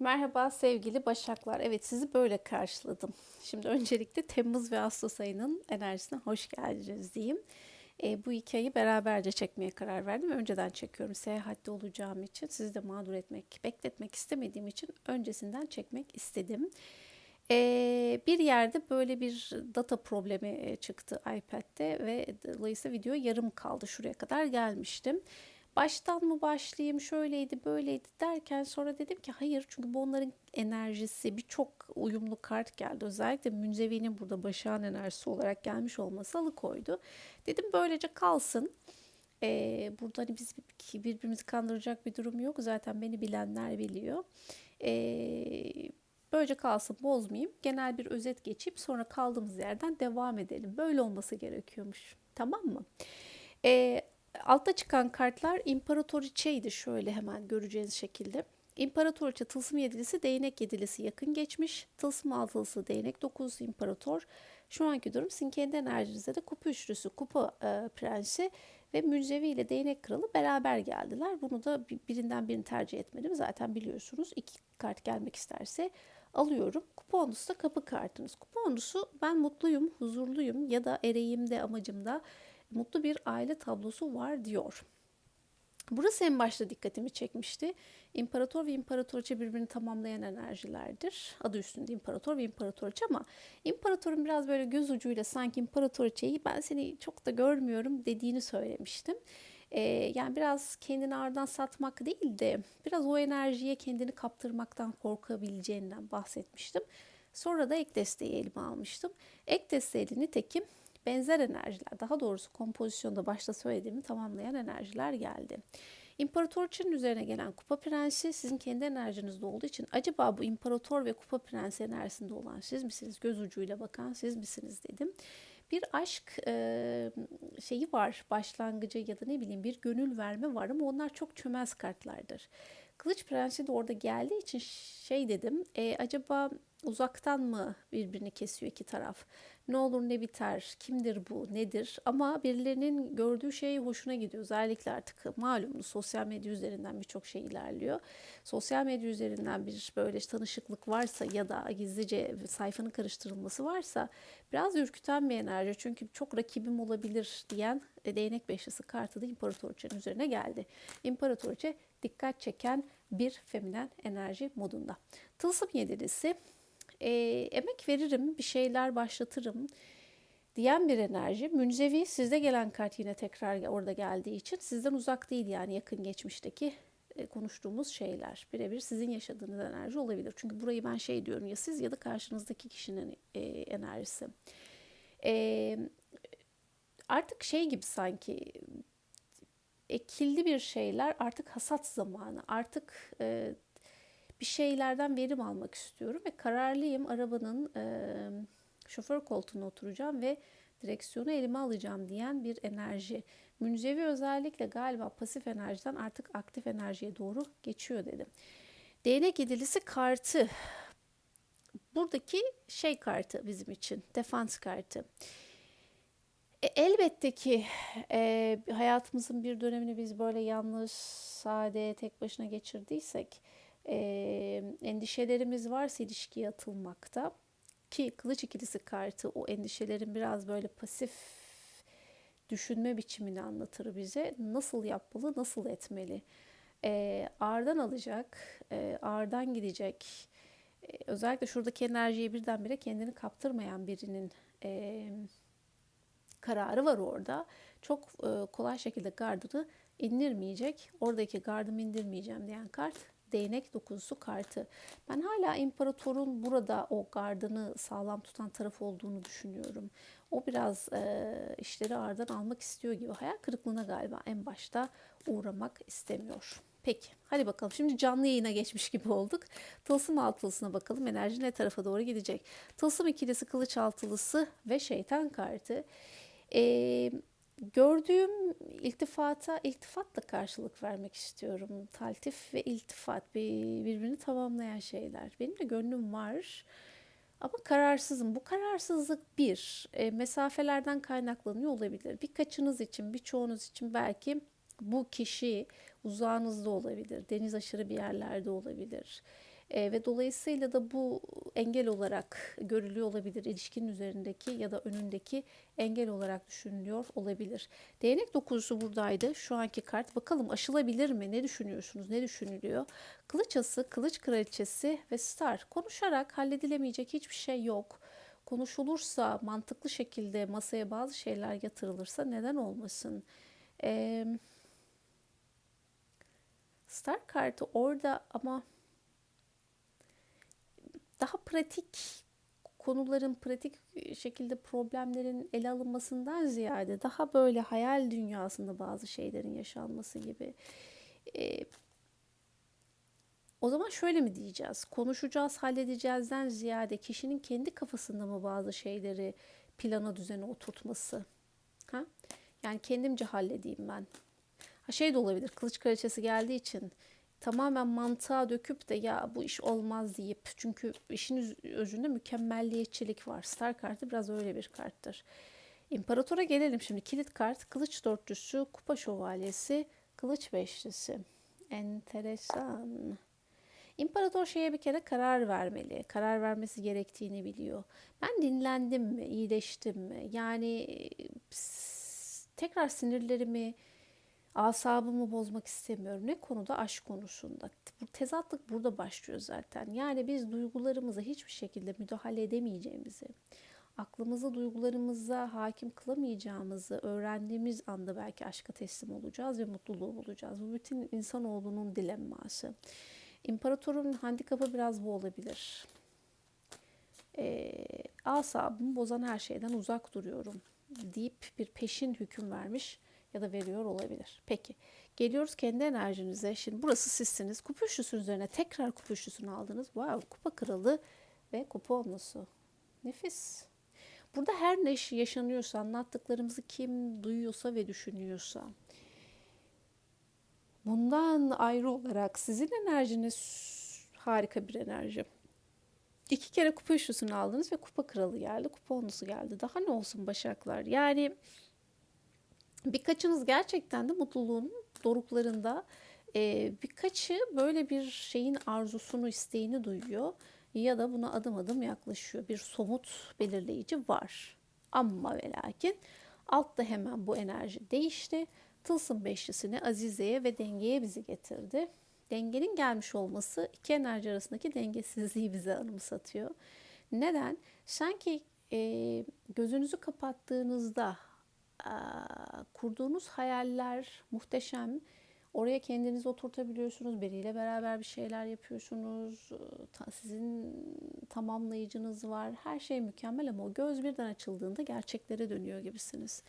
Merhaba sevgili Başaklar. Evet sizi böyle karşıladım. Şimdi öncelikle Temmuz ve Ağustos ayının enerjisine hoş geldiniz diyeyim. E, bu ayı beraberce çekmeye karar verdim. Önceden çekiyorum seyahatte olacağım için. Sizi de mağdur etmek, bekletmek istemediğim için öncesinden çekmek istedim. E, bir yerde böyle bir data problemi e, çıktı iPad'de ve dolayısıyla video yarım kaldı. Şuraya kadar gelmiştim baştan mı başlayayım şöyleydi böyleydi derken sonra dedim ki hayır çünkü bu onların enerjisi birçok uyumlu kart geldi. Özellikle Münzevi'nin burada başağın enerjisi olarak gelmiş olması alıkoydu. Dedim böylece kalsın. Ee, burada hani biz birbirimizi kandıracak bir durum yok. Zaten beni bilenler biliyor. Ee, böylece kalsın bozmayayım. Genel bir özet geçip sonra kaldığımız yerden devam edelim. Böyle olması gerekiyormuş. Tamam mı? Ee, Altta çıkan kartlar İmparatoriçe'ydi şöyle hemen göreceğiniz şekilde. İmparatoriçe tılsım yedilisi, değnek yedilisi yakın geçmiş. Tılsım altılısı, değnek dokuzusu imparator. Şu anki durum sizin kendi enerjinizde de kupa üçlüsü, kupa e, prensi ve münzevi ile değnek kralı beraber geldiler. Bunu da birinden birini tercih etmedim. Zaten biliyorsunuz iki kart gelmek isterse alıyorum. Kupa onlusu da kapı kartınız. Kupa onlusu ben mutluyum, huzurluyum ya da ereyim amacım da mutlu bir aile tablosu var diyor. Burası en başta dikkatimi çekmişti. İmparator ve imparatoriçe birbirini tamamlayan enerjilerdir. Adı üstünde imparator ve imparatoriçe ama imparatorun biraz böyle göz ucuyla sanki imparatoriçeyi ben seni çok da görmüyorum dediğini söylemiştim. Ee, yani biraz kendini ardından satmak değil de biraz o enerjiye kendini kaptırmaktan korkabileceğinden bahsetmiştim. Sonra da ek desteği elime almıştım. Ek desteği nitekim benzer enerjiler, daha doğrusu kompozisyonda başta söylediğimi tamamlayan enerjiler geldi. İmparatorçunun üzerine gelen kupa prensi sizin kendi enerjinizde olduğu için acaba bu imparator ve kupa prensi enerjisinde olan siz misiniz? Göz ucuyla bakan siz misiniz dedim. Bir aşk e, şeyi var başlangıcı ya da ne bileyim bir gönül verme var ama onlar çok çömez kartlardır. Kılıç Prensi de orada geldiği için şey dedim. E, acaba uzaktan mı birbirini kesiyor iki taraf? Ne olur ne biter? Kimdir bu? Nedir? Ama birilerinin gördüğü şey hoşuna gidiyor. Özellikle artık malum sosyal medya üzerinden birçok şey ilerliyor. Sosyal medya üzerinden bir böyle tanışıklık varsa ya da gizlice sayfanın karıştırılması varsa biraz ürküten bir enerji. Çünkü çok rakibim olabilir diyen değnek beşlisi kartı da İmparatoriçe'nin üzerine geldi. İmparatoriçe dikkat çeken bir feminen enerji modunda. Tılsım yedilisi e, emek veririm, bir şeyler başlatırım diyen bir enerji. Münzevi sizde gelen kart yine tekrar orada geldiği için sizden uzak değil yani yakın geçmişteki konuştuğumuz şeyler. Birebir sizin yaşadığınız enerji olabilir. Çünkü burayı ben şey diyorum ya siz ya da karşınızdaki kişinin e, enerjisi. E, artık şey gibi sanki ekildi bir şeyler artık hasat zamanı. Artık e, bir şeylerden verim almak istiyorum ve kararlıyım. Arabanın e, şoför koltuğuna oturacağım ve direksiyonu elime alacağım diyen bir enerji. Münzevi özellikle galiba pasif enerjiden artık aktif enerjiye doğru geçiyor dedim. Değnek yedilisi kartı. Buradaki şey kartı bizim için. Defans kartı. E, elbette ki e, hayatımızın bir dönemini biz böyle yalnız, sade, tek başına geçirdiysek e, endişelerimiz varsa ilişkiye atılmakta ki kılıç ikilisi kartı o endişelerin biraz böyle pasif düşünme biçimini anlatır bize. Nasıl yapmalı, nasıl etmeli? E, ağırdan alacak, e, ağırdan gidecek. E, özellikle şuradaki enerjiyi birdenbire kendini kaptırmayan birinin e, kararı var orada. Çok e, kolay şekilde gardını indirmeyecek. Oradaki gardımı indirmeyeceğim diyen kart değnek dokuzusu kartı. Ben hala imparatorun burada o gardını sağlam tutan taraf olduğunu düşünüyorum. O biraz e, işleri ağırdan almak istiyor gibi. Hayal kırıklığına galiba en başta uğramak istemiyor. Peki hadi bakalım şimdi canlı yayına geçmiş gibi olduk. Tılsım altılısına bakalım enerji ne tarafa doğru gidecek. Tılsım ikilisi kılıç altılısı ve şeytan kartı. Ee, gördüğüm iltifata iltifatla karşılık vermek istiyorum. Taltif ve iltifat birbirini tamamlayan şeyler. Benim de gönlüm var. Ama kararsızım. Bu kararsızlık bir, e, mesafelerden kaynaklanıyor olabilir. Birkaçınız için, birçoğunuz için belki bu kişi uzağınızda olabilir, deniz aşırı bir yerlerde olabilir. E, ve dolayısıyla da bu engel olarak görülüyor olabilir. İlişkinin üzerindeki ya da önündeki engel olarak düşünülüyor olabilir. Değnek dokuzusu buradaydı. Şu anki kart. Bakalım aşılabilir mi? Ne düşünüyorsunuz? Ne düşünülüyor? Kılıç ası, kılıç kraliçesi ve star. Konuşarak halledilemeyecek hiçbir şey yok. Konuşulursa, mantıklı şekilde masaya bazı şeyler yatırılırsa neden olmasın? Eee Star kartı orada ama daha pratik konuların pratik şekilde problemlerin ele alınmasından ziyade daha böyle hayal dünyasında bazı şeylerin yaşanması gibi. Ee, o zaman şöyle mi diyeceğiz? Konuşacağız, halledeceğizden ziyade kişinin kendi kafasında mı bazı şeyleri plana düzene oturtması? Ha? Yani kendimce halledeyim ben. Ha şey de olabilir. Kılıç kraliçesi geldiği için tamamen mantığa döküp de ya bu iş olmaz deyip çünkü işin özünde mükemmelliyetçilik var. Star kartı biraz öyle bir karttır. İmparatora gelelim şimdi. Kilit kart, kılıç dörtlüsü, kupa şövalyesi, kılıç beşlisi. Enteresan. İmparator şeye bir kere karar vermeli. Karar vermesi gerektiğini biliyor. Ben dinlendim mi, iyileştim mi? Yani tekrar sinirlerimi, asabımı bozmak istemiyorum. Ne konuda? Aşk konusunda. Bu tezatlık burada başlıyor zaten. Yani biz duygularımıza hiçbir şekilde müdahale edemeyeceğimizi, aklımızı duygularımıza hakim kılamayacağımızı öğrendiğimiz anda belki aşka teslim olacağız ve mutluluğu bulacağız. Bu bütün insanoğlunun dilemması. İmparatorun handikapı biraz bu olabilir. E, asabımı bozan her şeyden uzak duruyorum deyip bir peşin hüküm vermiş ya da veriyor olabilir. Peki geliyoruz kendi enerjinize. Şimdi burası sizsiniz. Kupa üçlüsünün üzerine tekrar kupa üçlüsünü aldınız. Wow kupa kralı ve kupa onlusu. Nefis. Burada her ne yaşanıyorsa, anlattıklarımızı kim duyuyorsa ve düşünüyorsa, bundan ayrı olarak sizin enerjiniz harika bir enerji. İki kere kupa üçlüsünü aldınız ve kupa kralı geldi, kupa onlusu geldi. Daha ne olsun başaklar? Yani Birkaçınız gerçekten de mutluluğun doruklarında e, birkaçı böyle bir şeyin arzusunu, isteğini duyuyor ya da buna adım adım yaklaşıyor. Bir somut belirleyici var. Ama ve lakin altta hemen bu enerji değişti. Tılsım beşlisini Azize'ye ve dengeye bizi getirdi. Dengenin gelmiş olması iki enerji arasındaki dengesizliği bize anımsatıyor. Neden? Sanki e, gözünüzü kapattığınızda kurduğunuz hayaller muhteşem. Oraya kendinizi oturtabiliyorsunuz. Biriyle beraber bir şeyler yapıyorsunuz. Sizin tamamlayıcınız var. Her şey mükemmel ama o göz birden açıldığında gerçeklere dönüyor gibisiniz.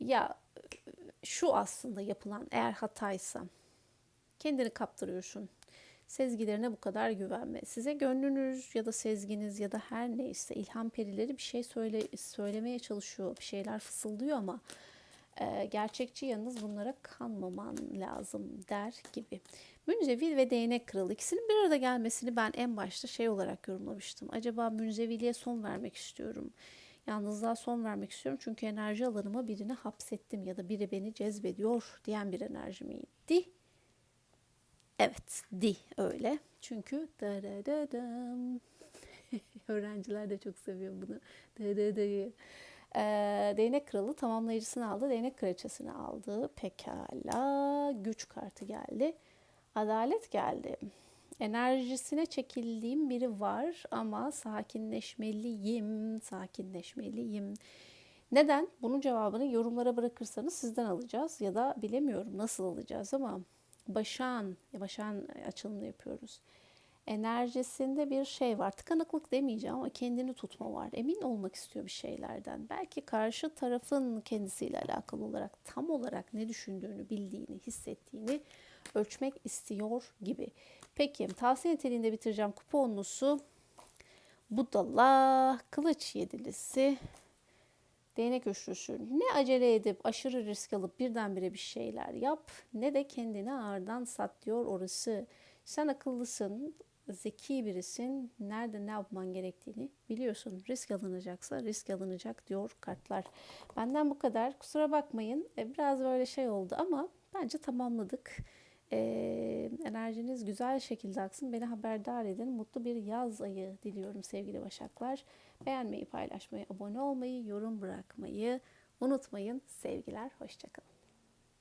Ya şu aslında yapılan eğer hataysa kendini kaptırıyorsun. Sezgilerine bu kadar güvenme. Size gönlünüz ya da sezginiz ya da her neyse ilham perileri bir şey söyle söylemeye çalışıyor. Bir şeyler fısıldıyor ama e, gerçekçi yanınız bunlara kanmaman lazım der gibi. Münzevi ve değnek kralı ikisinin bir arada gelmesini ben en başta şey olarak yorumlamıştım. Acaba münzeviliğe son vermek istiyorum. Yalnızlığa son vermek istiyorum çünkü enerji alanıma birini hapsettim ya da biri beni cezbediyor diyen bir enerji miydi? Evet, di öyle. Çünkü da da da da. Öğrenciler de çok seviyor bunu. Da da da. Ee, değnek kralı tamamlayıcısını aldı. Değnek kraliçesini aldı. Pekala. Güç kartı geldi. Adalet geldi. Enerjisine çekildiğim biri var ama sakinleşmeliyim. Sakinleşmeliyim. Neden? Bunun cevabını yorumlara bırakırsanız sizden alacağız ya da bilemiyorum nasıl alacağız ama başan, başan açılımını yapıyoruz. Enerjisinde bir şey var. Tıkanıklık demeyeceğim ama kendini tutma var. Emin olmak istiyor bir şeylerden. Belki karşı tarafın kendisiyle alakalı olarak tam olarak ne düşündüğünü, bildiğini, hissettiğini ölçmek istiyor gibi. Peki tavsiye niteliğinde bitireceğim kuponlusu. Budala, kılıç yedilisi, Değnek üçlüsü. Ne acele edip aşırı risk alıp birdenbire bir şeyler yap ne de kendini ağırdan sat diyor orası. Sen akıllısın, zeki birisin. Nerede ne yapman gerektiğini biliyorsun. Risk alınacaksa risk alınacak diyor kartlar. Benden bu kadar. Kusura bakmayın. E, biraz böyle şey oldu ama bence tamamladık. Ee, enerjiniz güzel şekilde aksın. Beni haberdar edin. Mutlu bir yaz ayı diliyorum sevgili Başaklar. Beğenmeyi, paylaşmayı, abone olmayı, yorum bırakmayı unutmayın. Sevgiler, hoşçakalın.